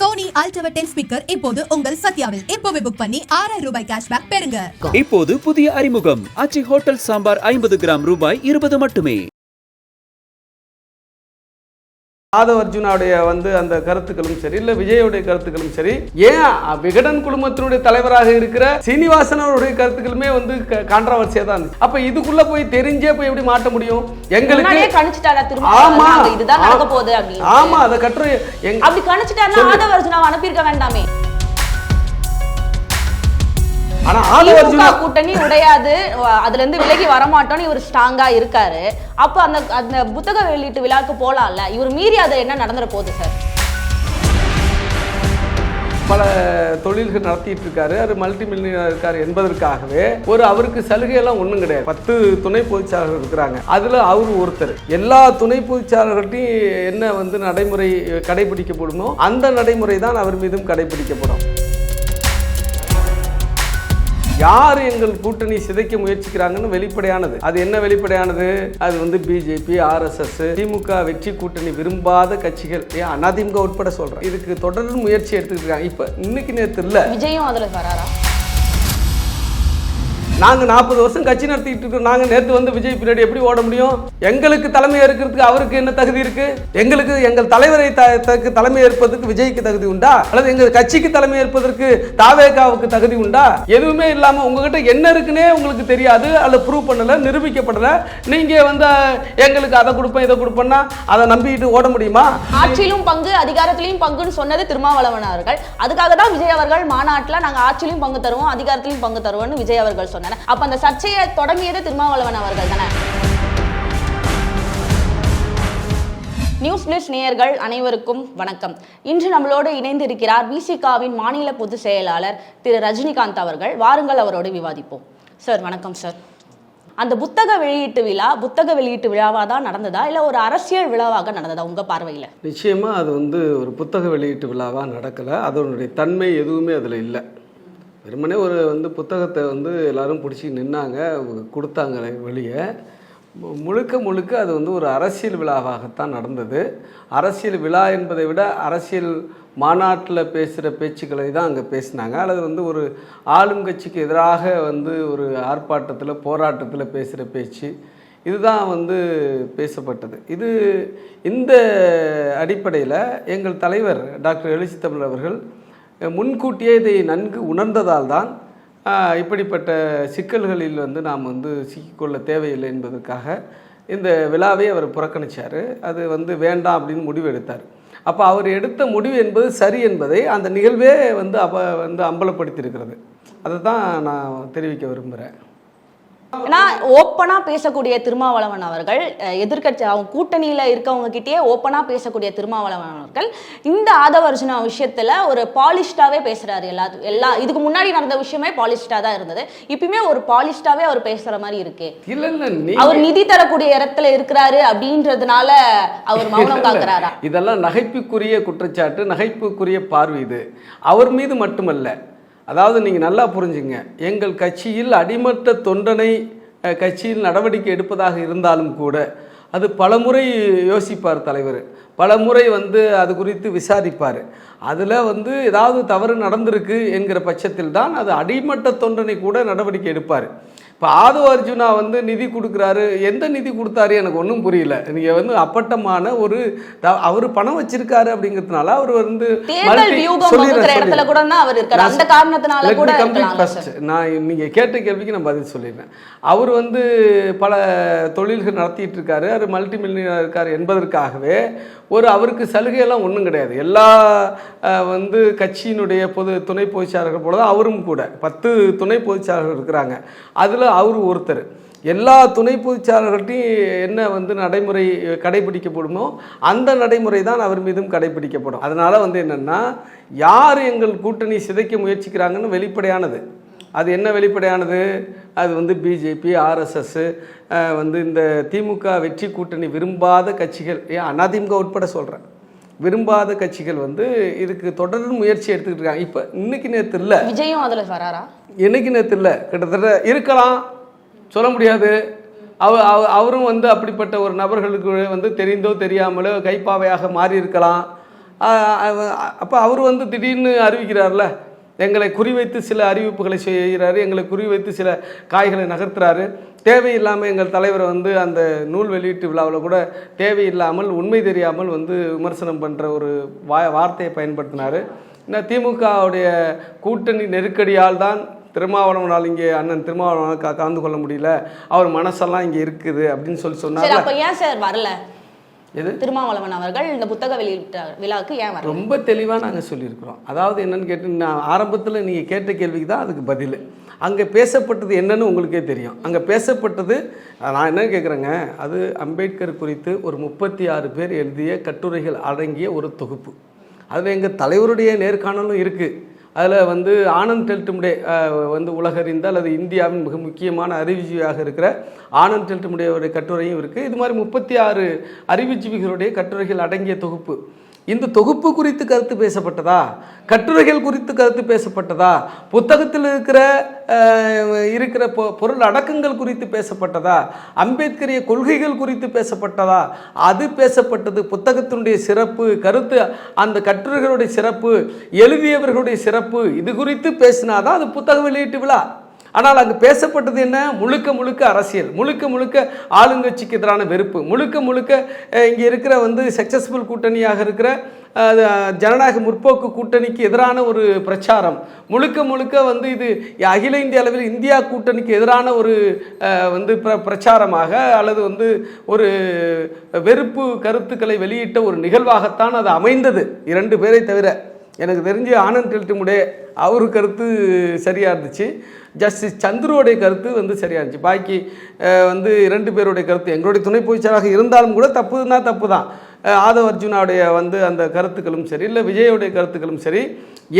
Sony ultra ten speaker இப்போது உங்கள் சத்யாவில். இப்போவே புக் பண்ணி ஆறாயிரம் ரூபாய் கேஷ்பேக் பெறுங்க. இப்போது புதிய அறிமுகம். அச்சி ஹோட்டல் சாம்பார் ஐம்பது கிராம் ரூபாய் இருபது மட்டுமே. ஆதவ அர்ஜுனாவுடைய வந்து அந்த கருத்துக்களும் சரி இல்ல விஜயோடைய கருத்துக்களும் சரி ஏன் விகடன் குழுமத்தினுடைய தலைவராக இருக்கிற சீனிவாசன் அவருடைய கருத்துக்களுமே வந்து கான்ட்ரவர்சியா தான்? இருந்துச்சு. அப்ப இதுக்குள்ள போய் தெரிஞ்சே போய் எப்படி மாட்ட முடியும்? எங்களுக்கு ஆமா. இதுதான் நடக்க போகுது ஆமா அதை எங்க அப்படி கணிச்சிட்டாருன்னா. ஆதவ அர்ஜுனாவை அனுப்பியிருக்க வேண்டாமே. ஆனா அர்ஜுனா கூட்டணி உடையாது. அதுல இருந்து விலகி வரமாட்டோம்னு இவர் ஸ்ட்ராங்கா இருக்காரு. அப்ப அந்த அந்த புத்தக வெளியீட்டு விழாக்கு போலாம்ல. இவர் மீறி அது என்ன நடந்துற போகுது சார் பல தொழில்கள் நடத்திட்டு இருக்காரு. அவர் மல்டி மில்லியனர் இருக்காரு என்பதற்காகவே ஒரு அவருக்கு சலுகை எல்லாம் ஒண்ணும் கிடையாது. பத்து துணை பொதுச்சாளர்கள் இருக்கிறாங்க. அதுல அவர் ஒருத்தர். எல்லா துணை பொதுச்சாளர்கள்ட்டையும் என்ன வந்து நடைமுறை கடைபிடிக்கப்படுமோ அந்த நடைமுறை தான் அவர் மீதும் கடைபிடிக்கப்படும். யார் எங்கள் கூட்டணி சிதைக்க முயற்சிக்கிறாங்கன்னு வெளிப்படையானது. அது என்ன வெளிப்படையானது? அது வந்து பிஜேபி ஆர்எஸ்எஸ் திமுக வெற்றி கூட்டணி விரும்பாத கட்சிகள். அதிமுக உட்பட சொல்றேன். இதுக்கு தொடர் முயற்சி எடுத்துக்கிட்டு இருக்காங்க. இப்ப இன்னைக்கு நேரத்தில் விஜயம் அதுல வராரா? நாங்க நாற்பது வருஷம் கட்சி நடத்திட்டு இருக்கோம். நாங்க நேற்று வந்து விஜய் பின்னாடி எப்படி ஓட முடியும்? எங்களுக்கு தலைமை ஏற்கிறதுக்கு அவருக்கு என்ன தகுதி இருக்கு? எங்களுக்கு எங்கள் தலைவரை த- தக்கு தலைமை ஏற்பதற்கு விஜய்க்கு தகுதி உண்டா? அல்லது எங்கள் கட்சிக்கு தலைமை ஏற்பதற்கு தாவேகாவுக்கு தகுதி உண்டா? எதுவுமே இல்லாம உங்ககிட்ட என்ன இருக்குன்னே உங்களுக்கு தெரியாது. அல்லது ப்ரூவ் பண்ணல நிரூபிக்கப்படல. நீங்க வந்து எங்களுக்கு அதை கொடுப்பேன் இதை கொடுப்பேன்னா அதை நம்பிட்டு ஓட முடியுமா? ஆட்சியிலும் பங்கு அதிகாரத்திலையும் பங்குன்னு சொன்னது திருமாவளவன் அவர்கள். அதுக்காக தான் விஜய் அவர்கள் மாநாட்டில் நாங்கள் ஆட்சியிலும் பங்கு தருவோம் அதிகாரத்திலையும் பங்கு தருவோம்னு விஜய் அவர்கள் தானே அப்ப அந்த சர்ச்சையை தொடங்கியது திருமாவளவன் அவர்கள் தானே. நியூஸ் பிளஸ் நேயர்கள் அனைவருக்கும் வணக்கம். இன்று நம்மளோடு இணைந்திருக்கிறார் விசிகாவின் மாநில பொதுச் செயலாளர் திரு ரஜினிகாந்த் அவர்கள். வாருங்கள் அவரோடு விவாதிப்போம். சார் வணக்கம் சார் அந்த புத்தக வெளியீட்டு விழா புத்தக வெளியீட்டு விழாவாக தான் நடந்ததா? இல்லை ஒரு அரசியல் விழாவாக நடந்ததா உங்கள் பார்வையில்? நிச்சயமாக அது வந்து ஒரு புத்தக வெளியீட்டு விழாவாக நடக்கலை. அதனுடைய தன்மை எதுவுமே அதில் இல்லை. வெறுமனே ஒரு வந்து புத்தகத்தை வந்து எல்லாரும் பிடிச்சி நின்னாங்க கொடுத்தாங்க வெளியே. முழுக்க முழுக்க அது வந்து ஒரு அரசியல் விழாவாகத்தான் நடந்தது. அரசியல் விழா என்பதை விட அரசியல் மாநாட்டில் பேசுகிற பேச்சுக்களை தான் அங்கே பேசினாங்க. அல்லது வந்து ஒரு ஆளும் கட்சிக்கு எதிராக வந்து ஒரு ஆர்ப்பாட்டத்தில் போராட்டத்தில் பேசுகிற பேச்சு இதுதான் வந்து பேசப்பட்டது. இது இந்த அடிப்படையில் எங்கள் தலைவர் டாக்டர் எழுச்சி தமிழ் அவர்கள் முன்கூட்டியே இதை நன்கு உணர்ந்ததால் தான் இப்படிப்பட்ட சிக்கல்களில் வந்து நாம் வந்து சிக்கிக்கொள்ள தேவையில்லை என்பதற்காக இந்த விழாவை அவர் புறக்கணிச்சார். அது வந்து வேண்டாம் அப்படின்னு முடிவு எடுத்தார் அப்போ அவர் எடுத்த முடிவு என்பது சரி என்பதை அந்த நிகழ்வே வந்து அப்போ வந்து அம்பலப்படுத்தியிருக்கிறது. அதை தான் நான் தெரிவிக்க விரும்புகிறேன் ஏன்னா ஓப்பனா பேசக்கூடிய திருமாவளவன் அவர்கள் அஹ், எதிர்க்கட்சி அவங்க கூட்டணியில இருக்கவங்க கிட்டயே ஓப்பனா பேசக்கூடிய திருமாவளவன் அவர்கள் இந்த ஆதவர்ஜுனா விஷயத்துல ஒரு பாலிஷ்டாவே பேசுறாரு எல்லா எல்லா இதுக்கு முன்னாடி நடந்த விஷயமே பாலிஷ்டா தான் இருந்தது. இப்பயுமே ஒரு பாலிஷ்டாவே அவர் பேசுற மாதிரி இருக்கு. இல்லை அவர் நிதி தரக்கூடிய இடத்துல இருக்கிறாரு அப்படின்றதுனால அவர் மௌனம் காக்குறாரா? இதெல்லாம் நகைப்புக்குரிய குற்றச்சாட்டு நகைப்புக்குரிய பார்வை இது. அவர் மீது மட்டுமல்ல. அதாவது நீங்கள் நல்லா புரிஞ்சுங்க. எங்கள் கட்சியில் அடிமட்ட தொண்டனை கட்சியில் நடவடிக்கை எடுப்பதாக இருந்தாலும் கூட அது பலமுறை யோசிப்பார் தலைவர். பலமுறை வந்து அது குறித்து விசாரிப்பார். அதில் வந்து ஏதாவது தவறு நடந்திருக்கு என்கிற பட்சத்தில் தான் அது அடிமட்ட தொண்டனை கூட நடவடிக்கை எடுப்பார். இப்போ ஆதவ அர்ஜுனா வந்து நிதி கொடுக்குறாரு. எந்த நிதி கொடுத்தாரு எனக்கு ஒன்றும் புரியல. நீங்கள் வந்து அப்பட்டமான ஒரு அவர் பணம் வச்சிருக்காரு அப்படிங்கிறதுனால அவர் வந்து இடத்துல. கூட அவர் இருக்காரு. அந்த காரணத்தினால கூட. நான் நீங்க கேட்ட கேள்விக்கு நான் பதில் சொல்லிடுறேன். அவர் வந்து பல தொழில்கள் நடத்திட்டு இருக்காரு. அவர் மல்டி மில்லியனர் இருக்காரு என்பதற்காகவே ஒரு அவருக்கு சலுகையெல்லாம் ஒன்றும் கிடையாது. எல்லா வந்து கட்சியினுடைய பொது துணை பொதுச்சாளர்கள் போல தான் அவரும் கூட. பத்து துணை பொதுச்சாளர்கள் இருக்கிறாங்க. அதில் அவர் ஒருத்தர். எல்லா துணை பொதுச்சாளர்கள்ட்டையும் என்ன வந்து நடைமுறை கடைபிடிக்கப்படுமோ அந்த நடைமுறை தான் அவர் மீதும் கடைபிடிக்கப்படும். அதனால் வந்து என்னென்னா யார் எங்கள் கூட்டணி சிதைக்க முயற்சிக்கிறாங்கன்னு வெளிப்படையானது. அது என்ன வெளிப்படையானது? அது வந்து பிஜேபி ஆர்எஸ்எஸ் வந்து இந்த திமுக வெற்றி கூட்டணி விரும்பாத கட்சிகள். ஏன் அதிமுக உட்பட சொல்கிறேன் விரும்பாத கட்சிகள் வந்து இதுக்கு தொடர் முயற்சி எடுத்துக்கிட்டு இருக்காங்க. இப்போ இன்னைக்கு நேற்று இல்லை விஜயும் அதுல வராரா? என்னைக்கு நேற்று இல்லை கிட்டத்தட்ட இருக்கலாம். சொல்ல முடியாது. அவ அவ- அவரும் வந்து அப்படிப்பட்ட ஒரு நபர்களுக்கு வந்து தெரிந்தோ தெரியாமலோ கைப்பாவையாக மாறி இருக்கலாம் அப்போ அவர் வந்து திடீர்னு அறிவிக்கிறார்ல எங்களை குறிவைத்து சில அறிவிப்புகளை செய்கிறாரு எங்களை குறிவைத்து சில காய்களை நகர்த்துறாரு. தேவையில்லாமல் எங்கள் தலைவரை வந்து அந்த நூல் வெளியீட்டு விழாவில் கூட தேவையில்லாமல் உண்மை தெரியாமல் வந்து விமர்சனம் பண்ணுற ஒரு வா வார்த்தையை பயன்படுத்தினார். இன்னும் திமுகவுடைய கூட்டணி நெருக்கடியால் தான் திருமாவளவனால் இங்கே அண்ணன் திருமாவளவனால் க- கலந்து கொள்ள முடியல. அவர் மனசெல்லாம் இங்கே இருக்குது அப்படின்னு சொல்லி சரி சொன்னார் ஏன் சார் வரல? திருமாவளவன் அவர்கள் இந்த புத்தக வெளியிட்ட விழாக்கு ஏன் வரல? ரொம்ப தெளிவாக நாங்கள் சொல்லியிருக்கிறோம். அதாவது என்னன்னு கேட்டு நான் ஆரம்பத்தில் நீங்கள் கேட்ட கேள்விக்கு தான் அதுக்கு பதில். அங்கே பேசப்பட்டது என்னன்னு உங்களுக்கே தெரியும். அங்கே பேசப்பட்டது நான் என்ன கேட்குறேங்க அது அம்பேத்கர் குறித்து ஒரு முப்பத்தி ஆறு பேர் எழுதிய கட்டுரைகள் அடங்கிய ஒரு தொகுப்பு. அதில் எங்கள் தலைவருடைய நேர்காணலும் இருக்குது அதில் வந்து ஆனந்த் டெல்டுமுடே வந்து உலகறிந்த அல்லது இந்தியாவின் மிக முக்கியமான அறிவுஜீவியாக இருக்கிற ஆனந்த் டெல்டுமுடையோடைய கட்டுரையும் இருக்குது இது மாதிரி முப்பத்தி ஆறு அறிவுஜீவிகளுடைய கட்டுரைகள் அடங்கிய தொகுப்பு. இந்த தொகுப்பு குறித்து கருத்து பேசப்பட்டதா? கட்டுரைகள் குறித்து கருத்து பேசப்பட்டதா? புத்தகத்தில் இருக்கிற இருக்கிற பொ- பொருள் அடக்கங்கள் குறித்து பேசப்பட்டதா? அம்பேத்கரிய கொள்கைகள் குறித்து பேசப்பட்டதா? அது பேசப்பட்டது. புத்தகத்தினுடைய சிறப்பு கருத்து அந்த கட்டுரைகளுடைய சிறப்பு எழுதியவர்களுடைய சிறப்பு இது குறித்து பேசினாதான் அது புத்தக வெளியீட்டு விழா. ஆனால் அங்கு பேசப்பட்டது என்ன? முழுக்க முழுக்க அரசியல். முழுக்க முழுக்க ஆளுங்கட்சிக்கு எதிரான வெறுப்பு. முழுக்க முழுக்க இங்கே இருக்கிற வந்து சக்சஸ்ஃபுல் கூட்டணியாக இருக்கிற ஜனநாயக முற்போக்கு கூட்டணிக்கு எதிரான ஒரு பிரச்சாரம். முழுக்க முழுக்க வந்து இது அகில இந்திய அளவில் இந்தியா கூட்டணிக்கு எதிரான ஒரு வந்து பிர பிரச்சாரமாக அல்லது வந்து ஒரு வெறுப்பு கருத்துக்களை வெளியிட்ட ஒரு நிகழ்வாகத்தான் அது அமைந்தது. இரண்டு பேரை தவிர. எனக்கு தெரிஞ்சு ஆனந்த் டெல்டுமுடே அவர் கருத்து சரியாக இருந்துச்சு. ஜஸ்டிஸ் சந்துருவோடைய கருத்து வந்து சரியாக இருந்துச்சு. பாக்கி வந்து இரண்டு பேருடைய கருத்து எங்களுடைய துணை பொதுச்செயலாளராக இருந்தாலும் கூட தப்புனா தப்பு தான் ஆதவ் அர்ஜுனாவுடைய வந்து அந்த கருத்துக்களும் சரி இல்லை விஜயோடைய கருத்துக்களும் சரி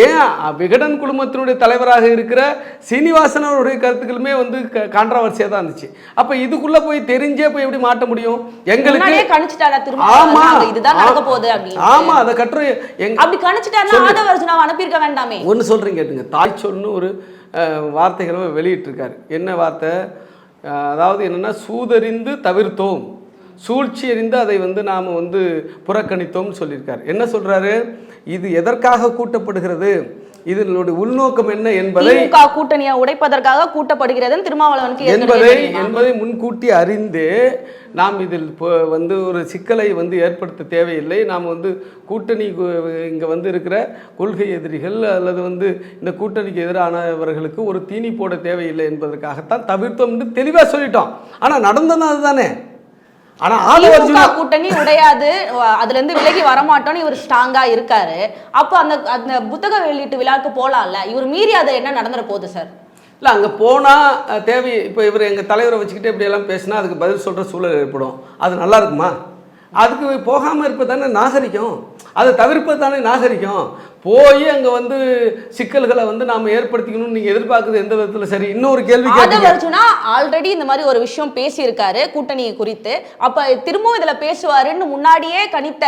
ஏன் விகடன் குழுமத்தினுடைய தலைவராக இருக்கிற சீனிவாசன் அவருடைய கருத்துக்களுமே வந்து கான்ட்ரவர்சியாக தான் இருந்துச்சு. அப்போ இதுக்குள்ளே போய் தெரிஞ்சே போய் எப்படி மாட்ட முடியும்? எங்களுக்கு ஆமா. இதுதான் நடக்க போகுது அப்படின்னு. ஆமா அந்த கட்டுரை எங்க அப்படி கணிச்சிட்டாருன்னா ஆதவ அர்ஜுனாவை அனுப்பியிருக்க வேண்டாமே. ஒன்று சொல்கிறேன் கேட்டுங்க. தாய் சொல்னு ஒரு வார்த்தைகளை வெளியிட்டிருக்காரு. என்ன வார்த்தை? அதாவது என்னென்னா சூதறிந்து தவிர்த்தோம். சூழ்ச்சி அறிந்து அதை வந்து நாம் வந்து புறக்கணித்தோம்னு சொல்லியிருக்காரு. என்ன சொல்கிறாரு இது எதற்காக கூட்டப்படுகிறது? இதனுடைய உள்நோக்கம் என்ன என்பதை கூட்டணியை உடைப்பதற்காக கூட்டப்படுகிறதுன்னு திருமாவளவனுக்கு என்பதை? என்பதை முன்கூட்டி அறிந்து நாம் இதில் இப்போ வந்து ஒரு சிக்கலை வந்து ஏற்படுத்த தேவையில்லை. நாம் வந்து கூட்டணி இங்கே வந்து இருக்கிற கொள்கை எதிரிகள் அல்லது வந்து இந்த கூட்டணிக்கு எதிரானவர்களுக்கு ஒரு தீனி போட தேவையில்லை என்பதற்காகத்தான் தவிர்த்தோம் என்று தெளிவாக சொல்லிட்டோம். ஆனால் நடந்தது அதுதானே. ஆதவ திமுக கூட்டணி உடையாது. அதுல இருந்து விலகி வரமாட்டோம்னு இவர் ஸ்ட்ராங்கா இருக்காரு. அப்போ அந்த அந்த புத்தக வெளியீட்டு விழாக்கு போலாம்ல. இவர் மீறி அதை என்ன நடந்துற போகுது சார் இல்லை அங்கே போனால் தேவை இப்போ இவர் எங்கள் தலைவரை வச்சுக்கிட்டு இப்படியெல்லாம் பேசினா அதுக்கு பதில் சொல்கிற சூழல் ஏற்படும். அது நல்லா இருக்குமா? அதுக்கு போகாமல் இருப்பது தானே நாகரிகம். அதை தவிர்ப்பது தானே நாகரிகம். போய் அங்கே வந்து சிக்கல்களை வந்து நாம் ஏற்படுத்திக்கணும்னு நீங்கள் எதிர்பார்க்குறது எந்த விதத்தில்? சரி இன்னொரு கேள்வி ஆதவ கேட்டீங்க. அர்ஜுனா ஆல்ரெடி இந்த மாதிரி ஒரு விஷயம் பேசியிருக்காரு கூட்டணியை குறித்து. அப்ப திரும்பவும் இதுல பேசுவாருன்னு முன்னாடியே கணித்த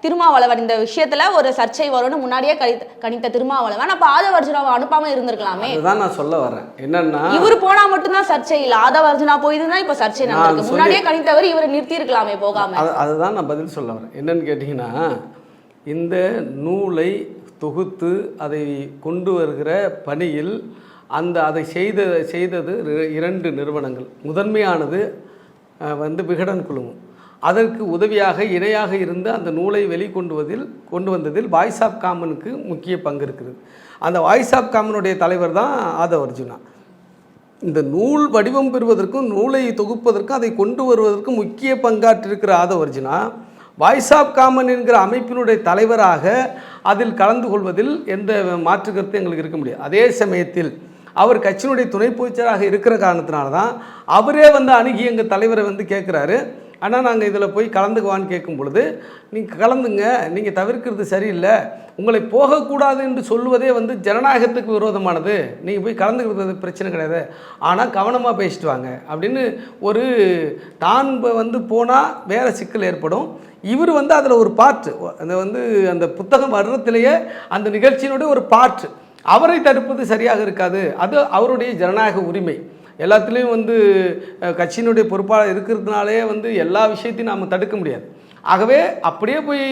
திருமாவளவன் இந்த விஷயத்துல ஒரு சர்ச்சை வரும்னு முன்னாடியே கணித்த கணித்த திருமாவளவன். அப்ப ஆதவ அர்ஜுனாவை அனுப்பாம இருந்திருக்கலாமே? அதுதான் நான் சொல்ல வரேன். என்னன்னா இவரு போனா மட்டும்தான் சர்ச்சை இல்ல. ஆதவ அர்ஜுனா போயிருந்தா இப்ப சர்ச்சை சொல்லி- முன்னாடியே கணித்தவர் இவரை நிறுத்தி இருக்கலாமே போகாம. அது அதுதான் நான் பதில் சொல்ல வரேன். என்னன்னு கேட்டிங்கன்னா இந்த நூலை தொகுத்து அதை கொண்டு வருகிற பணியில் அந்த அதை செய்த செய்தது இரண்டு நிறுவனங்கள். முதன்மையானது வந்து விகடன் குழுமம். அதற்கு உதவியாக இணையாக இருந்து அந்த நூலை வெளிக்கொண்டுவதில் கொண்டு வந்ததில் வாய்ஸ் ஆஃப் காமனுக்கு முக்கிய பங்கு இருக்கிறது. அந்த வாய்ஸ் ஆஃப் காமனுடைய தலைவர் தான் ஆதவ் அர்ஜுனா. இந்த நூல் வடிவம் பெறுவதற்கும் நூலை தொகுப்பதற்கும் அதை கொண்டு வருவதற்கும் முக்கிய பங்காற்றிருக்கிற ஆதவர்ஜுனா வாய்ஸ் ஆஃப் காமன் என்கிற அமைப்பினுடைய தலைவராக அதில் கலந்து கொள்வதில் எந்த மாற்று கருத்து எங்களுக்கு இருக்க முடியாது. அதே சமயத்தில் அவர் கட்சியினுடைய துணை பொதுச்சராக இருக்கிற காரணத்தினால தான் அவரே வந்து அணுகி எங்கள் தலைவரை வந்து கேட்குறாரு ஆனால் நாங்கள் இதில் போய் கலந்துக்குவான்னு கேட்கும் பொழுது நீங்கள் கலந்துங்க நீங்கள் தவிர்க்கிறது சரியில்லை உங்களை போகக்கூடாது என்று சொல்லுவதே வந்து ஜனநாயகத்துக்கு விரோதமானது. நீங்கள் போய் கலந்துக்கிறது பிரச்சனை கிடையாது. ஆனால் கவனமாக பேசிட்டு வாங்க அப்படின்னு ஒரு தான் வந்து போனால் வேறு சிக்கல் ஏற்படும். இவர் வந்து அதில் ஒரு பாட்டு அந்த வந்து அந்த புத்தகம் வர்றதுலேயே அந்த நிகழ்ச்சியினுடைய ஒரு பாட்டு அவரை தடுப்பது சரியாக இருக்காது. அது அவருடைய ஜனநாயக உரிமை. எல்லாத்துலேயும் வந்து கட்சியினுடைய பொறுப்பாளர் இருக்கிறதுனாலே வந்து எல்லா விஷயத்தையும் நாம் தடுக்க முடியாது. ஆகவே அப்படியே போய்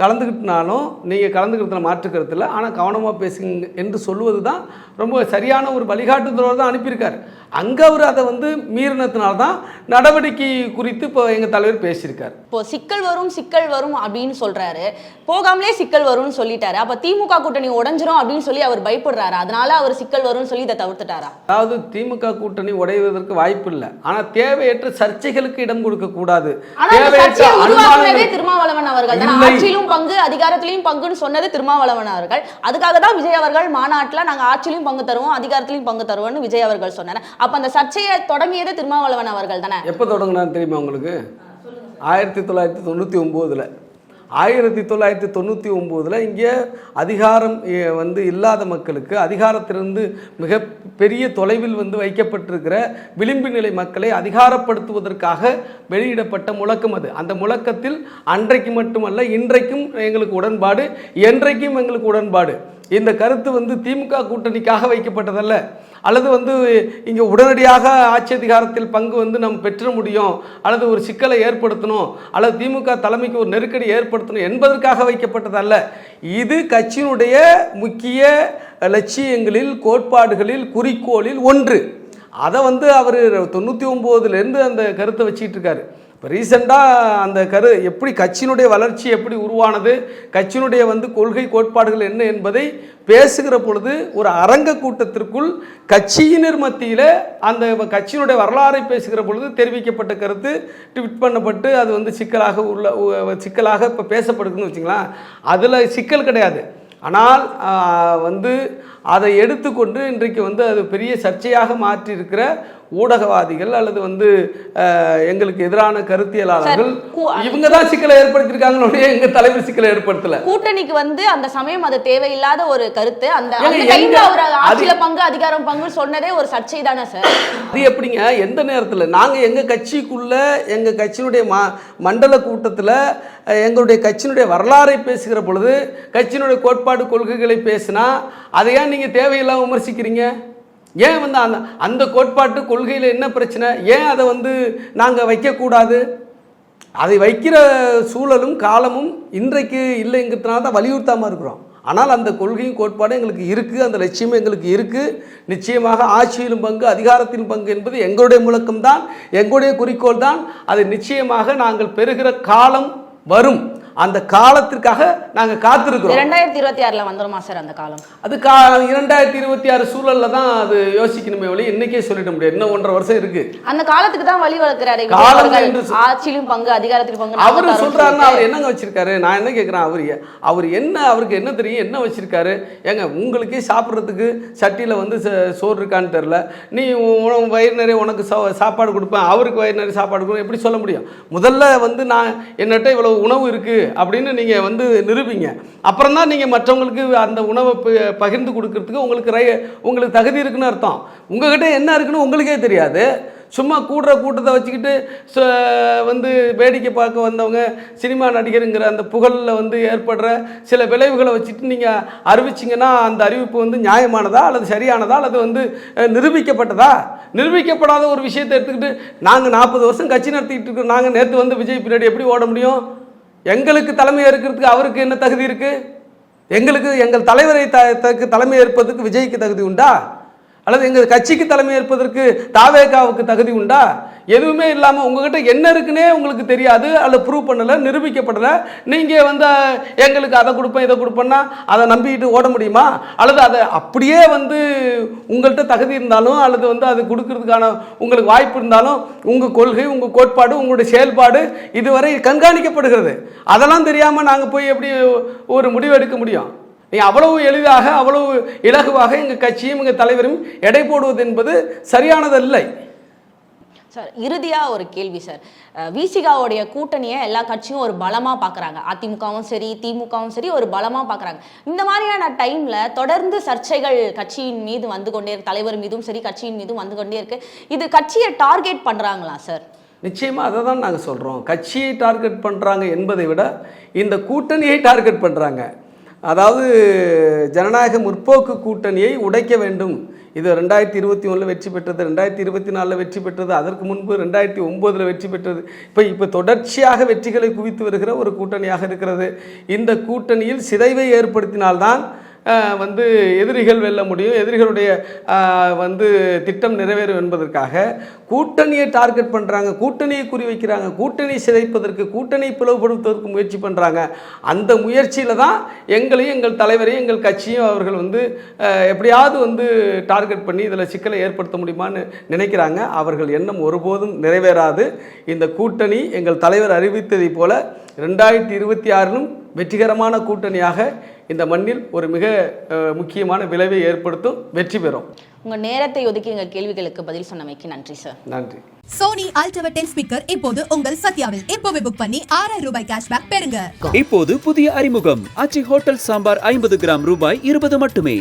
கலந்துக்கிட்டனாலும் நீங்கள் கலந்துக்கிறதுல மாற்றுக்கிறது ஆனால் கவனமாக பேசுங்க என்று சொல்வது தான் ரொம்ப சரியான ஒரு வழிகாட்டுதலோடு தான் அனுப்பியிருக்காரு. அங்கே அவர் அதை வந்து மீறினதுனால தான் நடவடிக்கை குறித்து இப்போ எங்கள் தலைவர் பேசியிருக்கார். இப்போ சிக்கல் வரும் சிக்கல் வரும் அப்படின்னு சொல்றாரு. போகாமலே சிக்கல் வரும்னு சொல்லிட்டாரு. அப்ப திமுக கூட்டணி உடைஞ்சிரும் அப்படின்னு சொல்லி அவர் பயப்படுறாரு? அதனால அவர் சிக்கல் வரும்னு சொல்லி இதை தவிர்த்துட்டாரா? அதாவது திமுக கூட்டணி உடைவதற்கு வாய்ப்பு இல்லை. ஆனால் தேவையற்ற சர்ச்சைகளுக்கு இடம் கொடுக்க கூடாது. திருமாவளவன் அவர்கள். ஆட்சியிலும் பங்கு அதிகாரத்திலையும் பங்குன்னு சொன்னது திருமாவளவன் அவர்கள். அதுக்காக தான் விஜய் அவர்கள் மாநாட்டுல நாங்க ஆட்சியிலும் பங்கு தருவோம் அதிகாரத்திலையும் பங்கு தருவோம்னு விஜய் அவர்கள் சொன்னார். அப்ப அந்த சர்ச்சையை தொடங்கியது திருமாவளவன் அவர்கள் தானே? எப்போ தொடங்கினான்னு தெரியுமா உங்களுக்கு? ஆயிரத்தி தொள்ளாயிரத்தி தொண்ணூற்றி ஒம்போதில். ஆயிரத்தி தொள்ளாயிரத்தி தொண்ணூற்றி ஒம்போதில் இங்கே அதிகாரம் வந்து இல்லாத மக்களுக்கு அதிகாரத்திலிருந்து மிக பெரிய தொலைவில் வந்து வைக்கப்பட்டிருக்கிற விளிம்பு நிலை மக்களை அதிகாரப்படுத்துவதற்காக வெளியிடப்பட்ட முழக்கம் அது. அந்த முழக்கத்தில் அன்றைக்கு மட்டுமல்ல இன்றைக்கும் எங்களுக்கு உடன்பாடு என்றைக்கும் எங்களுக்கு உடன்பாடு. இந்த கருத்து வந்து திமுக கூட்டணிக்காக வைக்கப்பட்டதல்ல. அல்லது வந்து இங்கே உடனடியாக ஆட்சி அதிகாரத்தில் பங்கு வந்து நம்ம பெற்ற முடியும். அல்லது ஒரு சிக்கலை ஏற்படுத்தணும். அல்லது திமுக தலைமைக்கு ஒரு நெருக்கடி ஏற்படுத்தணும் என்பதற்காக வைக்கப்பட்டதல்ல. இது கட்சியினுடைய முக்கிய லட்சியங்களில் கோட்பாடுகளில் குறிக்கோளில் ஒன்று. அதை வந்து அவர் தொண்ணூற்றி ஒம்போதுலேருந்து அந்த கருத்தை வச்சுக்கிட்டு இருக்காரு. இப்போ ரீசெண்டாக அந்த கரு எப்படி கட்சியினுடைய வளர்ச்சி எப்படி உருவானது கட்சியினுடைய வந்து கொள்கை கோட்பாடுகள் என்ன என்பதை பேசுகிற பொழுது ஒரு அரங்க கூட்டத்திற்குள் கட்சியினர் மத்தியில் அந்த கட்சியினுடைய வரலாறை பேசுகிற பொழுது தெரிவிக்கப்பட்ட கருத்து ட்விட் பண்ணப்பட்டு அது வந்து சிக்கலாக உள்ள சிக்கலாக இப்போ பேசப்படுதுன்னு வச்சுங்களேன் அதில் சிக்கல் கிடையாது. ஆனால் வந்து அதை எடுத்துக்கொண்டு இன்றைக்கு வந்து அது பெரிய சர்ச்சையாக மாற்றியிருக்கிற ஊடகவாதிகள் அல்லது வந்து எங்களுக்கு எதிரான கருத்தியலாளர்கள் இவங்க தான் சிக்கலை ஏற்படுத்தியிருக்காங்களே எங்க தலைவர் சிக்கலை ஏற்படுத்தல. கூட்டணிக்கு வந்து அந்த சமயம் அது தேவையில்லாத ஒரு கருத்து. அந்த ஆட்சியில பங்கு அதிகாரம் பங்கு சொன்னதே ஒரு சர்ச்சை தானே சார்? அது எப்படிங்க? எந்த நேரத்தில்? நாங்கள் எங்கள் கட்சிக்குள்ள எங்கள் கட்சியினுடைய ம மண்டல கூட்டத்தில் எங்களுடைய கட்சியினுடைய வரலாறை பேசுகிற பொழுது கட்சியினுடைய கோட்பாடு கொள்கைகளை பேசினா அதை ஏன் நீங்கள் தேவையில்லாம விமர்சிக்கிறீங்க? ஏன் வந்து அந்த அந்த கோட்பாட்டு கொள்கையில் என்ன பிரச்சனை? ஏன் அதை வந்து நாங்கள் வைக்கக்கூடாது? அதை வைக்கிற சூழலும் காலமும் இன்றைக்கு இல்லைங்கிறதுனால தான் வலியுறுத்தாமல் இருக்கிறோம். ஆனால் அந்த கொள்கையும் கோட்பாடும் எங்களுக்கு இருக்குது அந்த லட்சியமும் எங்களுக்கு இருக்குது நிச்சயமாக ஆட்சியிலும் பங்கு அதிகாரத்திலும் பங்கு என்பது எங்களுடைய முழக்கம்தான் எங்களுடைய குறிக்கோள் தான் அது நிச்சயமாக நாங்கள் பெறுகிற காலம் வரும். அந்த காலத்திற்காக நாங்கள் காத்திருக்கிறோம். இரண்டாயிரத்தி இருபத்தி ஆறுல வந்துருமா சார் அந்த காலம்? அது கா இரண்டாயிரத்தி இருபத்தி ஆறு சூழலில் தான் அது யோசிக்கணுமே வழி இன்னைக்கே சொல்லிட முடியாது. இன்னும் ஒன்றரை வருஷம் இருக்குது அந்த காலத்துக்கு தான் வழி வளர்க்கிறாரு ஆட்சியிலும் பங்கு அதிகாரத்திலும் பங்கு அவர் சொல்றாருன்னா. அவர் என்னங்க வச்சிருக்காரு? நான் என்ன கேட்குறேன் அவர்? அவர் என்ன அவருக்கு என்ன தெரியும்? என்ன வச்சிருக்காரு? ஏங்க உங்களுக்கே சாப்பிட்றதுக்கு சட்டியில் வந்து சோறு இருக்கான்னு தெரில நீ வயிறு நிறைய உனக்கு சாப்பாடு கொடுப்பேன். அவருக்கு வயிறு நிறைய சாப்பாடு கொடுப்பேன். எப்படி சொல்ல முடியும்? முதல்ல வந்து நான் என்னட்ட இவ்வளவு உணவு இருக்கு. அப்படின்னு நீங்கள் வந்து நிரூபிங்க. அப்புறம் தான் நீங்கள் மற்றவங்களுக்கு அந்த உணவை பகிர்ந்து கொடுக்கறதுக்கு உங்களுக்கு ரை உங்களுக்கு தகுதி இருக்குன்னு அர்த்தம். உங்ககிட்ட என்ன இருக்குன்னு உங்களுக்கே தெரியாது. சும்மா கூடுற கூட்டத்தை வச்சுக்கிட்டு ச- வந்து வேடிக்கை பார்க்க வந்தவங்க சினிமா நடிகருங்கிற அந்த புகழில் வந்து ஏற்படுற சில விளைவுகளை வச்சுட்டு நீங்கள் அறிவிச்சிங்கன்னா அந்த அறிவிப்பு வந்து நியாயமானதா அல்லது சரியானதா அல்லது வந்து நிரூபிக்கப்பட்டதா? நிரூபிக்கப்படாத ஒரு விஷயத்தை எடுத்துக்கிட்டு நாங்கள் நாற்பது வருஷம் கட்சி நடத்திக்கிட்டு இருக்கோம். நாங்கள் நேற்று வந்து விஜய் பின்னாடி எப்படி ஓட முடியும்? எங்களுக்கு தலைமை ஏற்கிறதுக்கு அவருக்கு என்ன தகுதி இருக்குது எங்களுக்கு எங்கள் தலைவரை த தக்கு தலைமை ஏற்பதற்கு விஜய்க்கு தகுதி உண்டா? அல்லது எங்கள் கட்சிக்கு தலைமை ஏற்பதற்கு தாவேகாவுக்கு தகுதி உண்டா? எதுவுமே இல்லாமல் உங்ககிட்ட என்ன இருக்குன்னே உங்களுக்கு தெரியாது அல்லது ப்ரூவ் பண்ணலை நிரூபிக்கப்படலை. நீங்கள் வந்து எங்களுக்கு அதை கொடுப்பேன் இதை கொடுப்பேன்னா அதை நம்பிக்கிட்டு ஓட முடியுமா? அல்லது அதை அப்படியே வந்து உங்கள்கிட்ட தகுதி இருந்தாலும் அல்லது வந்து அது கொடுக்கறதுக்கான உங்களுக்கு வாய்ப்பு இருந்தாலும் உங்கள் கொள்கை உங்கள் கோட்பாடு உங்களுடைய செயல்பாடு இதுவரை கண்காணிக்கப்படுகிறது. அதெல்லாம் தெரியாமல் நாங்கள் போய் எப்படி ஒரு முடிவு எடுக்க முடியும்? நீ அவ்வளவு எளிதாக அவ்வளவு இலகுவாக எங்கள் கட்சியும் எங்கள் தலைவரும் எடை போடுவது என்பது சரியானதல்ல. சார் இறுதியா ஒரு கேள்வி சார். விசிகாவுடைய கூட்டணியை எல்லா கட்சியும் ஒரு பலமா பாக்குறாங்க. அதிமுகவும் சரி திமுகவும் சரி ஒரு பலமா பாக்குறாங்க. இந்த மாதிரியான டைம்ல தொடர்ந்து சர்ச்சைகள் கட்சியின் மீது வந்து கொண்டே இருக்கு தலைவர் மீதும் சரி கட்சியின் மீதும் வந்து கொண்டே இருக்கு. இது கட்சியை டார்கெட் பண்றாங்களா சார்? நிச்சயமாக அதை தான் நாங்கள் சொல்கிறோம் கட்சியை டார்கெட் பண்ணுறாங்க என்பதை விட இந்த கூட்டணியை டார்கெட் பண்ணுறாங்க அதாவது ஜனநாயக முற்போக்கு கூட்டணியை உடைக்க வேண்டும். இது ரெண்டாயிரத்தி இருபத்தி ஒன்றில் வெற்றி பெற்றது ரெண்டாயிரத்தி இருபத்தி நாலில் வெற்றி பெற்றது அதற்கு முன்பு ரெண்டாயிரத்தி ஒம்போதில் வெற்றி பெற்றது. இப்போ இப்போ தொடர்ச்சியாக வெற்றிகளை குவித்து வருகிற ஒரு கூட்டணியாக இருக்கிறது. இந்த கூட்டணியில் சிதைவை ஏற்படுத்தினால்தான் வந்து எதிரிகள் வெல்ல முடியும். எதிரிகளுடைய வந்து திட்டம் நிறைவேறும் என்பதற்காக கூட்டணியை டார்கெட் பண்ணுறாங்க கூட்டணியை குறிவைக்கிறாங்க கூட்டணி சிதைப்பதற்கு கூட்டணி பிளவுபடுத்துவதற்கு முயற்சி பண்ணுறாங்க அந்த முயற்சியில் தான் எங்களையும் எங்கள் தலைவரையும் எங்கள் கட்சியும் அவர்கள் வந்து எப்படியாவது வந்து டார்கெட் பண்ணி இதில் சிக்கலை ஏற்படுத்த முடியுமான்னு நினைக்கிறாங்க. அவர்கள் எண்ணம் ஒருபோதும் நிறைவேறாது. இந்த கூட்டணி எங்கள் தலைவர் அறிவித்ததைப் போல ரெண்டாயிரத்தி இருபத்தி ஆறிலும் வெற்றிகரமான கூட்டணியாக இந்த மண்ணில் ஒரு மிக முக்கியமான விளைவை ஏற்படுத்தும் வெற்றி பெறும். உங்க நேரத்தை ஒதுக்கி எங்க கேள்விகளுக்கு பதில் சொன்னமைக்கு நன்றி சார் நன்றி. சோனி அல்ட்ரா டென் ஸ்பீக்கர் இப்போது உங்கள் சத்யாவில். இப்போவே புக் பண்ணி ஆறாயிரம் ரூபாய் கேஷ்பேக் பெறுங்க. இப்போது புதிய அறிமுகம். ஆச்சி ஹோட்டல் சாம்பார் ஐம்பது கிராம் ரூபாய் இருபது மட்டுமே.